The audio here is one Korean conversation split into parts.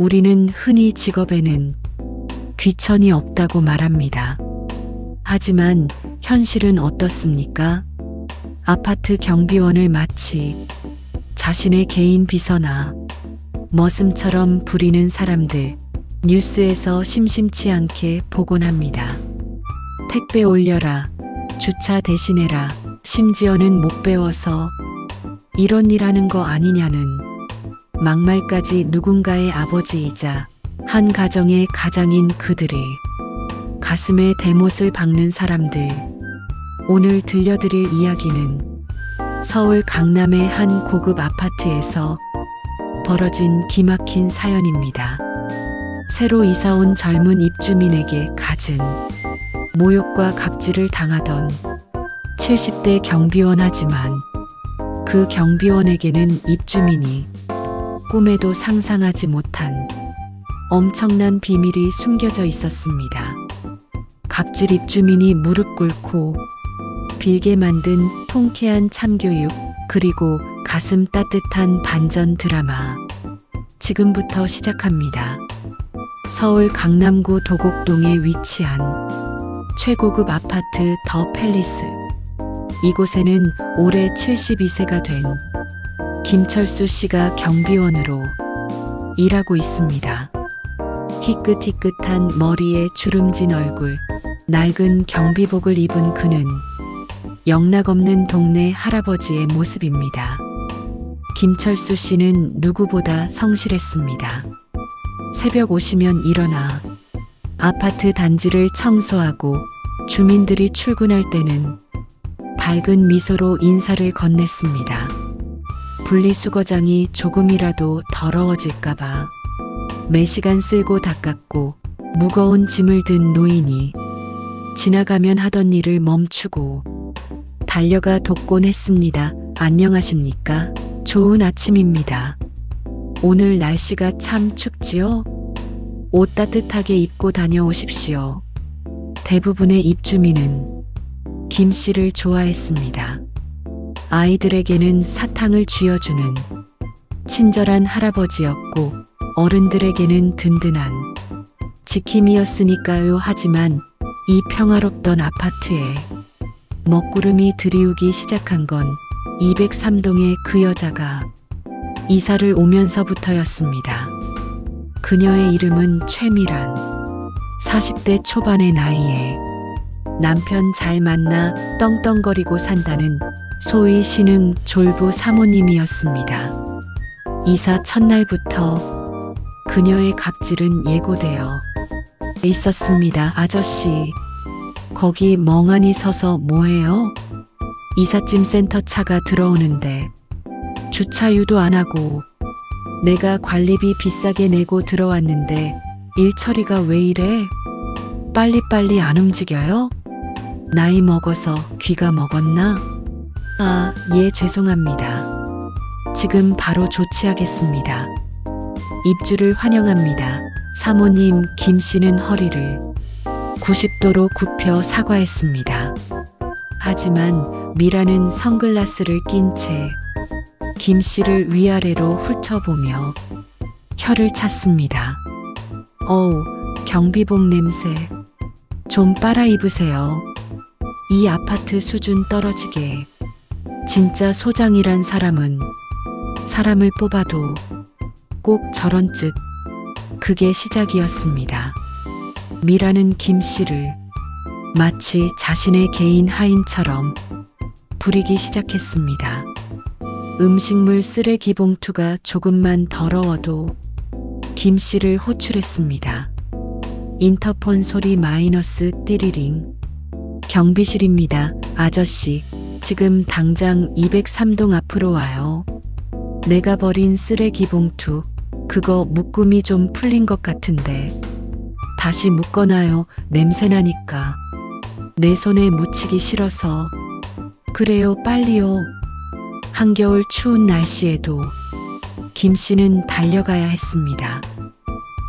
우리는 흔히 직업에는 귀천이 없다고 말합니다. 하지만 현실은 어떻습니까? 아파트 경비원을 마치 자신의 개인 비서나 머슴처럼 부리는 사람들 뉴스에서 심심치 않게 보곤 합니다. 택배 올려라, 주차 대신해라, 심지어는 못 배워서 이런 일 하는 거 아니냐는 막말까지 누군가의 아버지이자 한 가정의 가장인 그들이 가슴에 대못을 박는 사람들. 오늘 들려드릴 이야기는 서울 강남의 한 고급 아파트에서 벌어진 기막힌 사연입니다. 새로 이사온 젊은 입주민에게 갖은 모욕과 갑질을 당하던 70대 경비원 하지만 그 경비원에게는 입주민이 꿈에도 상상하지 못한 엄청난 비밀이 숨겨져 있었습니다. 갑질 입주민이 무릎 꿇고 빌게 만든 통쾌한 참교육 그리고 가슴 따뜻한 반전 드라마 지금부터 시작합니다. 서울 강남구 도곡동에 위치한 최고급 아파트 더 팰리스 이곳에는 올해 72세가 된 김철수 씨가 경비원으로 일하고 있습니다. 희끗희끗한 머리에 주름진 얼굴, 낡은 경비복을 입은 그는 영락없는 동네 할아버지의 모습입니다. 김철수 씨는 누구보다 성실했습니다. 새벽 오시면 일어나 아파트 단지를 청소하고 주민들이 출근할 때는 밝은 미소로 인사를 건넸습니다. 분리수거장이 조금이라도 더러워질까봐 매 시간 쓸고 닦았고 무거운 짐을 든 노인이 지나가면 하던 일을 멈추고 달려가 돕곤 했습니다. 안녕하십니까? 좋은 아침입니다. 오늘 날씨가 참 춥지요? 옷 따뜻하게 입고 다녀오십시오. 대부분의 입주민은 김 씨를 좋아했습니다. 아이들에게는 사탕을 쥐어주는 친절한 할아버지였고 어른들에게는 든든한 지킴이였으니까요. 하지만 이 평화롭던 아파트에 먹구름이 들이우기 시작한 건 203동의 그 여자가 이사를 오면서부터였습니다. 그녀의 이름은 최미란. 40대 초반의 나이에 남편 잘 만나 떵떵거리고 산다는 소위 신흥 졸부 사모님이었습니다. 이사 첫날부터 그녀의 갑질은 예고되어 있었습니다. 아저씨, 거기 멍하니 서서 뭐해요? 이삿짐 센터 차가 들어오는데 주차유도 안 하고 내가 관리비 비싸게 내고 들어왔는데 일 처리가 왜 이래? 빨리빨리 안 움직여요? 나이 먹어서 귀가 먹었나? 아, 예, 죄송합니다. 지금 바로 조치하겠습니다. 입주를 환영합니다. 사모님 김 씨는 허리를 90도로 굽혀 사과했습니다. 하지만 미라는 선글라스를 낀 채 김 씨를 위아래로 훑어보며 혀를 찼습니다. 어우, 경비복 냄새. 좀 빨아 입으세요. 이 아파트 수준 떨어지게. 진짜 소장이란 사람은 사람을 뽑아도 꼭 저런 즉 그게 시작이었습니다. 미라는 김 씨를 마치 자신의 개인 하인처럼 부리기 시작했습니다. 음식물 쓰레기 봉투가 조금만 더러워도 김 씨를 호출했습니다. 인터폰 소리 마이너스 띠리링. 경비실입니다. 아저씨, 지금 당장 203동 앞으로 와요. 내가 버린 쓰레기 봉투, 그거 묶음이 좀 풀린 것 같은데. 다시 묶어놔요. 냄새나니까. 내 손에 묻히기 싫어서. 그래요, 빨리요. 한겨울 추운 날씨에도 김 씨는 달려가야 했습니다.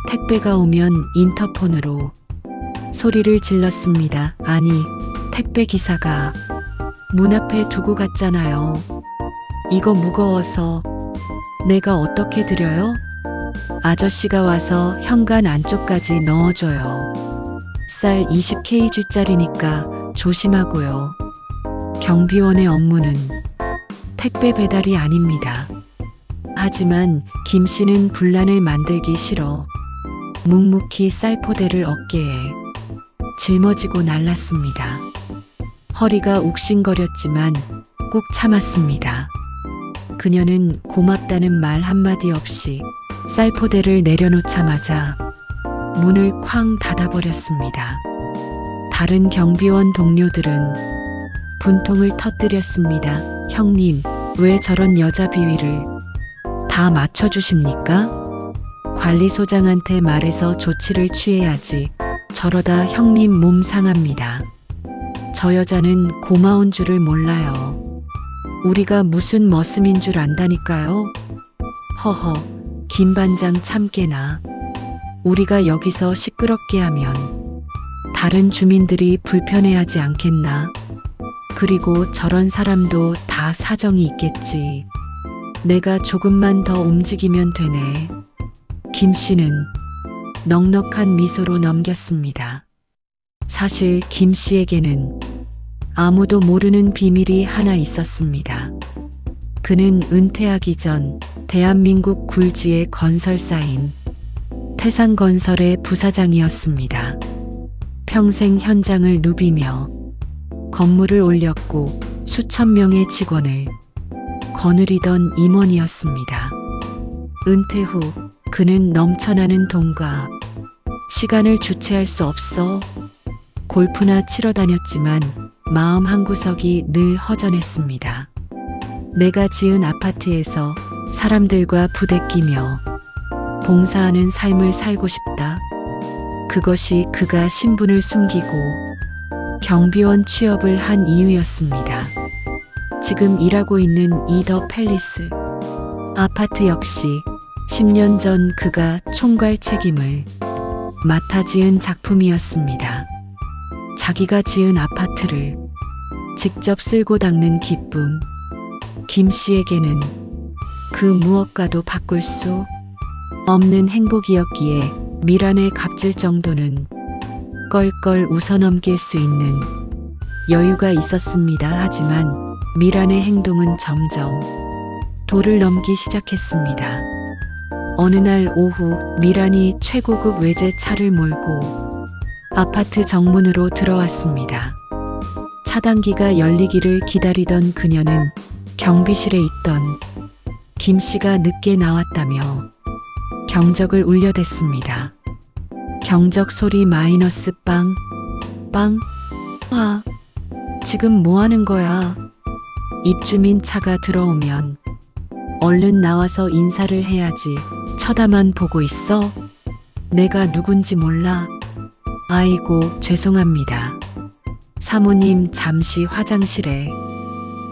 택배가 오면 인터폰으로 소리를 질렀습니다. 아니, 택배 기사가 문 앞에 두고 갔잖아요. 이거 무거워서 내가 어떻게 드려요? 아저씨가 와서 현관 안쪽까지 넣어줘요. 쌀 20kg짜리니까 조심하고요. 경비원의 업무는 택배 배달이 아닙니다. 하지만 김 씨는 분란을 만들기 싫어 묵묵히 쌀포대를 어깨에 짊어지고 날랐습니다. 허리가 욱신거렸지만 꾹 참았습니다. 그녀는 고맙다는 말 한마디 없이 쌀포대를 내려놓자마자 문을 쾅 닫아버렸습니다. 다른 경비원 동료들은 분통을 터뜨렸습니다. 형님, 왜 저런 여자 비위를 다 맞춰주십니까? 관리소장한테 말해서 조치를 취해야지. 저러다 형님 몸 상합니다. 저 여자는 고마운 줄을 몰라요. 우리가 무슨 머슴인 줄 안다니까요. 허허, 김 반장 참깨나. 우리가 여기서 시끄럽게 하면 다른 주민들이 불편해하지 않겠나? 그리고 저런 사람도 다 사정이 있겠지. 내가 조금만 더 움직이면 되네. 김 씨는 넉넉한 미소로 넘겼습니다. 사실 김 씨에게는 아무도 모르는 비밀이 하나 있었습니다. 그는 은퇴하기 전 대한민국 굴지의 건설사인 태산건설의 부사장이었습니다. 평생 현장을 누비며 건물을 올렸고 수천 명의 직원을 거느리던 임원이었습니다. 은퇴 후 그는 넘쳐나는 돈과 시간을 주체할 수 없어 골프나 치러 다녔지만 마음 한구석이 늘 허전했습니다. 내가 지은 아파트에서 사람들과 부대끼며 봉사하는 삶을 살고 싶다. 그것이 그가 신분을 숨기고 경비원 취업을 한 이유였습니다. 지금 일하고 있는 이더 팰리스 아파트 역시 10년 전 그가 총괄 책임을 맡아 지은 작품이었습니다. 자기가 지은 아파트를 직접 쓸고 닦는 기쁨. 김 씨에게는 그 무엇과도 바꿀 수 없는 행복이었기에 미란의 값질 정도는 껄껄 웃어넘길 수 있는 여유가 있었습니다. 하지만 미란의 행동은 점점 도를 넘기 시작했습니다. 어느 날 오후 미란이 최고급 외제차를 몰고 아파트 정문으로 들어왔습니다. 차단기가 열리기를 기다리던 그녀는 경비실에 있던 김 씨가 늦게 나왔다며 경적을 울려댔습니다. 경적 소리 마이너스 빵, 빵, 와, 지금 뭐 하는 거야? 입주민 차가 들어오면 얼른 나와서 인사를 해야지. 쳐다만 보고 있어? 내가 누군지 몰라. 아이고, 죄송합니다. 사모님 잠시 화장실에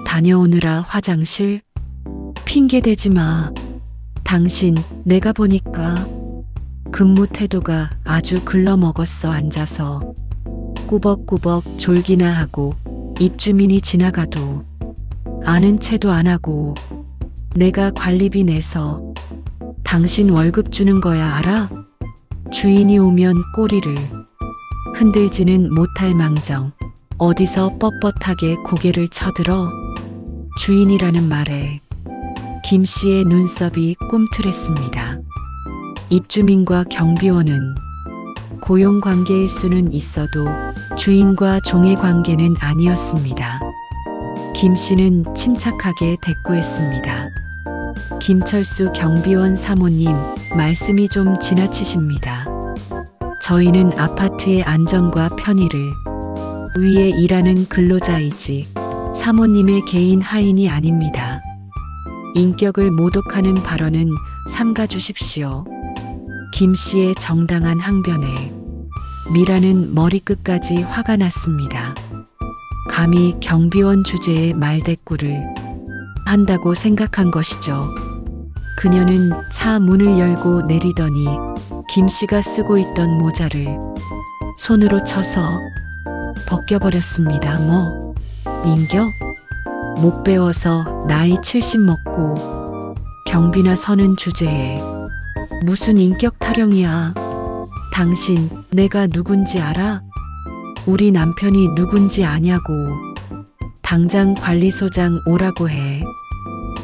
다녀오느라 화장실? 핑계 대지 마. 당신 내가 보니까 근무 태도가 아주 글러먹었어 앉아서 꾸벅꾸벅 졸기나 하고 입주민이 지나가도 아는 채도 안 하고 내가 관리비 내서 당신 월급 주는 거야 알아? 주인이 오면 꼬리를 흔들지는 못할 망정 어디서 뻣뻣하게 고개를 쳐들어 주인이라는 말에 김 씨의 눈썹이 꿈틀했습니다. 입주민과 경비원은 고용 관계일 수는 있어도 주인과 종의 관계는 아니었습니다. 김 씨는 침착하게 대꾸했습니다. 김철수 경비원 사모님, 말씀이 좀 지나치십니다. 저희는 아파트 의 안전과 편의를 위해 일하는 근로자이지 사모님의 개인 하인이 아닙니다. 인격을 모독하는 발언은 삼가 주십시오. 김 씨의 정당한 항변에 미라는 머리끝까지 화가 났습니다. 감히 경비원 주제에 말대꾸를 한다고 생각한 것이죠. 그녀는 차 문을 열고 내리더니 김 씨가 쓰고 있던 모자를 손으로 쳐서 벗겨버렸습니다. 뭐, 인격? 못 배워서 나이 70 먹고 경비나 서는 주제에 무슨 인격 타령이야. 당신, 내가 누군지 알아? 우리 남편이 누군지 아냐고. 당장 관리소장 오라고 해.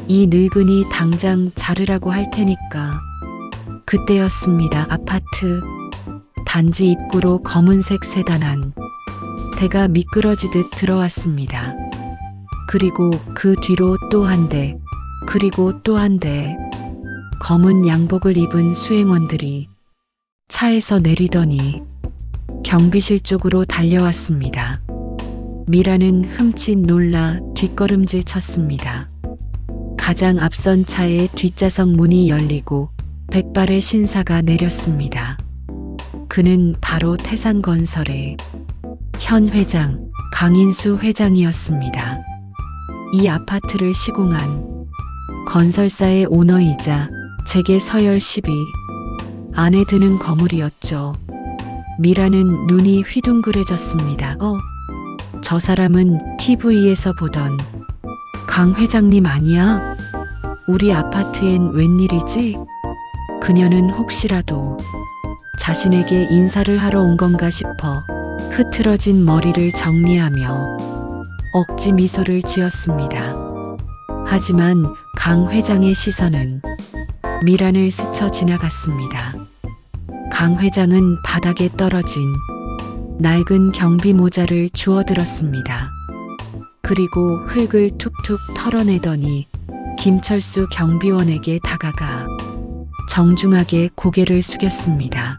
이 늙은이 당장 자르라고 할 테니까. 그때였습니다. 아파트. 단지 입구로 검은색 세단한 대가 미끄러지듯 들어왔습니다. 그리고 그 뒤로 또 한 대, 그리고 또 한 대. 검은 양복을 입은 수행원들이 차에서 내리더니 경비실 쪽으로 달려왔습니다. 미라는 흠칫 놀라 뒷걸음질 쳤습니다. 가장 앞선 차의 뒷좌석 문이 열리고 백발의 신사가 내렸습니다. 그는 바로 태산건설의 현 회장 강인수 회장이었습니다. 이 아파트를 시공한 건설사의 오너이자 제게 서열 12 안에 드는 거물이었죠. 미라는 눈이 휘둥그레졌습니다. 어, 저 사람은 TV에서 보던 강 회장님 아니야? 우리 아파트엔 웬일이지? 그녀는 혹시라도 자신에게 인사를 하러 온 건가 싶어 흐트러진 머리를 정리하며 억지 미소를 지었습니다. 하지만 강 회장의 시선은 미란을 스쳐 지나갔습니다. 강 회장은 바닥에 떨어진 낡은 경비 모자를 주워 들었습니다. 그리고 흙을 툭툭 털어내더니 김철수 경비원에게 다가가 정중하게 고개를 숙였습니다.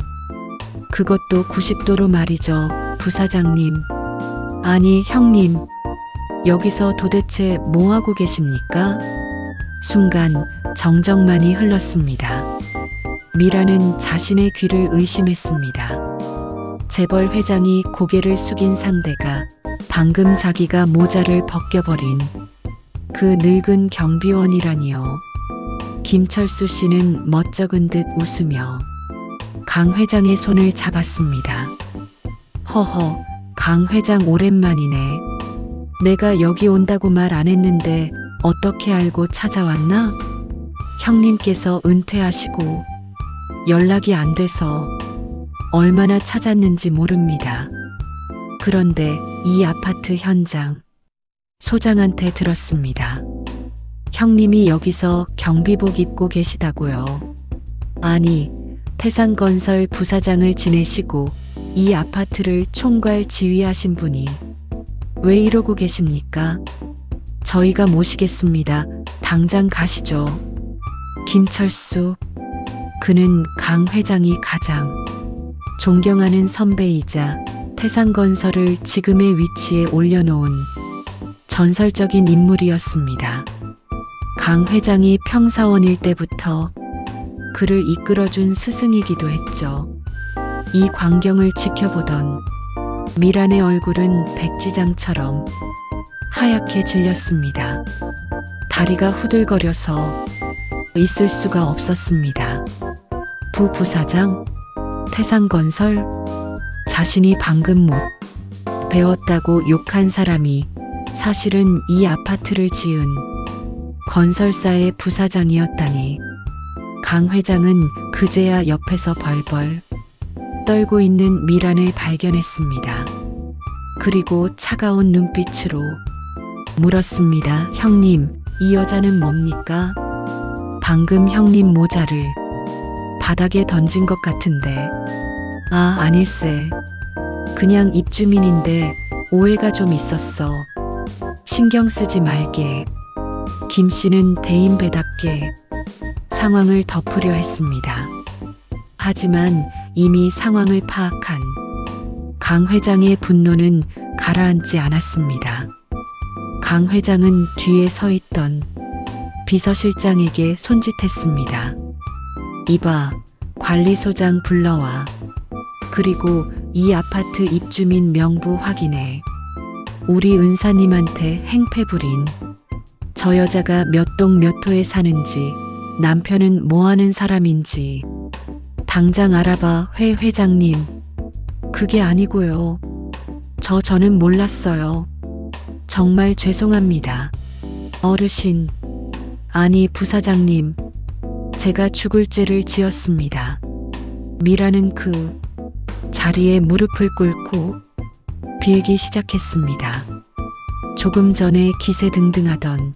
그것도 90도로 말이죠, 부사장님. 아니, 형님. 여기서 도대체 뭐하고 계십니까? 순간 정적만이 흘렀습니다. 미라는 자신의 귀를 의심했습니다. 재벌 회장이 고개를 숙인 상대가 방금 자기가 모자를 벗겨버린 그 늙은 경비원이라니요. 김철수 씨는 멋쩍은 듯 웃으며 강 회장의 손을 잡았습니다. 허허, 강 회장 오랜만이네. 내가 여기 온다고 말 안 했는데 어떻게 알고 찾아왔나? 형님께서 은퇴하시고 연락이 안 돼서 얼마나 찾았는지 모릅니다. 그런데 이 아파트 현장 소장한테 들었습니다. 형님이 여기서 경비복 입고 계시다고요. 아니, 태산건설 부사장을 지내시고 이 아파트를 총괄 지휘하신 분이 왜 이러고 계십니까? 저희가 모시겠습니다. 당장 가시죠. 김철수. 그는 강 회장이 가장 존경하는 선배이자 태산건설을 지금의 위치에 올려놓은 전설적인 인물이었습니다. 강 회장이 평사원일 때부터 그를 이끌어준 스승이기도 했죠. 이 광경을 지켜보던 미란의 얼굴은 백지장처럼 하얗게 질렸습니다. 다리가 후들거려서 있을 수가 없었습니다. 부 부사장, 태산건설, 자신이 방금 못 배웠다고 욕한 사람이 사실은 이 아파트를 지은 건설사의 부사장이었다니. 강 회장은 그제야 옆에서 벌벌 떨고 있는 미란을 발견했습니다. 그리고 차가운 눈빛으로 물었습니다. 형님, 이 여자는 뭡니까? 방금 형님 모자를 바닥에 던진 것 같은데. 아, 아닐세. 그냥 입주민인데 오해가 좀 있었어. 신경 쓰지 말게. 김 씨는 대인배답게 상황을 덮으려 했습니다. 하지만 이미 상황을 파악한 강 회장의 분노는 가라앉지 않았습니다. 강 회장은 뒤에 서 있던 비서실장에게 손짓했습니다. 이봐, 관리소장 불러와. 그리고 이 아파트 입주민 명부 확인해. 우리 은사님한테 행패 부린 저 여자가 몇 동 몇 호에 사는지 남편은 뭐 하는 사람인지 당장 알아봐 회 회장님. 그게 아니고요. 저 저는 몰랐어요. 정말 죄송합니다. 어르신. 아니 부사장님. 제가 죽을 죄를 지었습니다. 미라는 그 자리에 무릎을 꿇고 빌기 시작했습니다. 조금 전에 기세 등등하던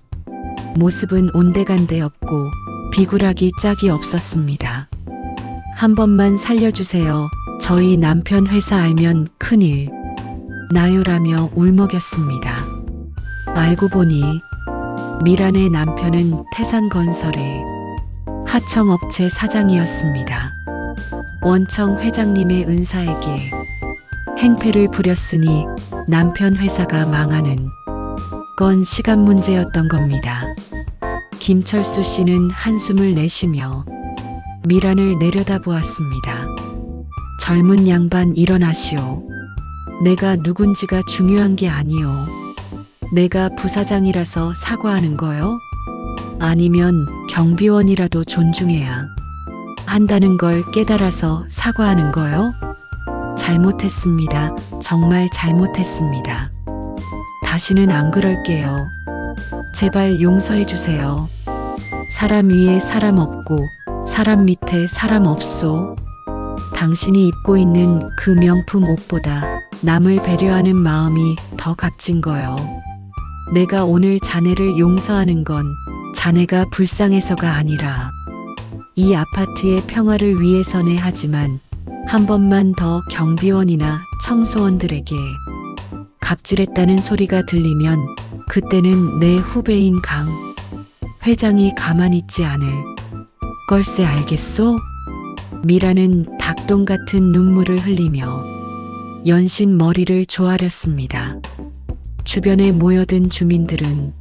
모습은 온데간데 없고 비굴하기 짝이 없었습니다. 한 번만 살려주세요. 저희 남편 회사 알면 큰일 나요라며 울먹였습니다. 알고 보니 미란의 남편은 태산건설의 하청업체 사장이었습니다. 원청 회장님의 은사에게 행패를 부렸으니 남편 회사가 망하는 건 시간 문제였던 겁니다. 김철수 씨는 한숨을 내쉬며 미란을 내려다보았습니다. 젊은 양반 일어나시오. 내가 누군지가 중요한 게 아니오. 내가 부사장이라서 사과하는 거요? 아니면 경비원이라도 존중해야 한다는 걸 깨달아서 사과하는 거요? 잘못했습니다. 정말 잘못했습니다. 다시는 안 그럴게요. 제발 용서해 주세요. 사람 위에 사람 없고 사람 밑에 사람 없소. 당신이 입고 있는 그 명품 옷보다 남을 배려하는 마음이 더 값진 거요. 내가 오늘 자네를 용서하는 건 자네가 불쌍해서가 아니라 이 아파트의 평화를 위해서네 하지만 한 번만 더 경비원이나 청소원들에게 갑질했다는 소리가 들리면 그때는 내 후배인 강 회장이 가만히 있지 않을 걸세 알겠소? 미라는 닭똥 같은 눈물을 흘리며 연신 머리를 조아렸습니다. 주변에 모여든 주민들은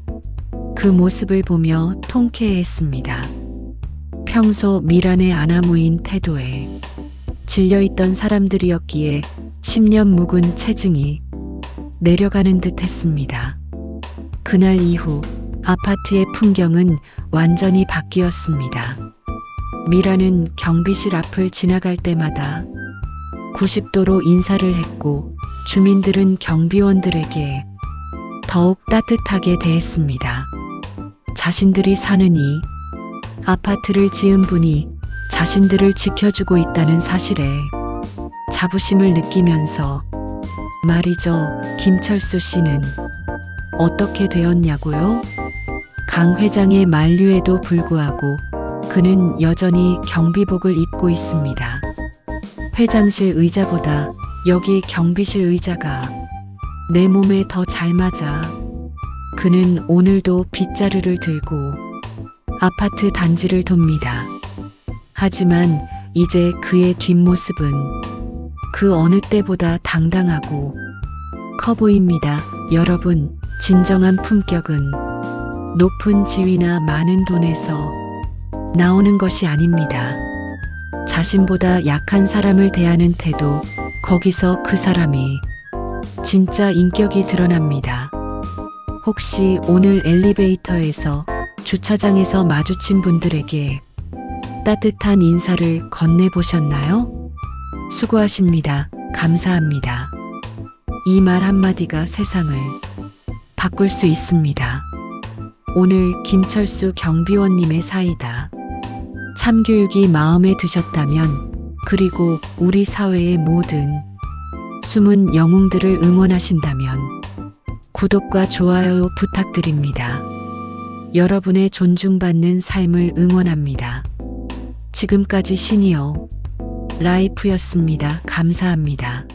그 모습을 보며 통쾌했습니다. 평소 미란의 아나무인 태도에 질려있던 사람들이었기에 10년 묵은 체증이 내려가는 듯 했습니다. 그날 이후 아파트의 풍경은 완전히 바뀌었습니다. 미라는 경비실 앞을 지나갈 때마다 90도로 인사를 했고 주민들은 경비원들에게 더욱 따뜻하게 대했습니다. 자신들이 사는 이 아파트를 지은 분이 자신들을 지켜주고 있다는 사실에 자부심을 느끼면서 말이죠. 김철수 씨는 어떻게 되었냐고요? 강 회장의 만류에도 불구하고 그는 여전히 경비복을 입고 있습니다. 회장실 의자보다 여기 경비실 의자가 내 몸에 더 잘 맞아. 그는 오늘도 빗자루를 들고 아파트 단지를 돕니다. 하지만 이제 그의 뒷모습은 그 어느 때보다 당당하고 커 보입니다. 여러분, 진정한 품격은 높은 지위나 많은 돈에서 나오는 것이 아닙니다. 자신보다 약한 사람을 대하는 태도, 거기서 그 사람이 진짜 인격이 드러납니다. 혹시 오늘 엘리베이터에서 주차장에서 마주친 분들에게 따뜻한 인사를 건네보셨나요? 수고하십니다. 감사합니다. 이 말 한마디가 세상을 바꿀 수 있습니다. 오늘 김철수 경비원님의 사이다. 참교육이 마음에 드셨다면, 그리고 우리 사회의 모든 숨은 영웅들을 응원하신다면, 구독과 좋아요 부탁드립니다. 여러분의 존중받는 삶을 응원합니다. 지금까지 시니어 라이프였습니다. 감사합니다.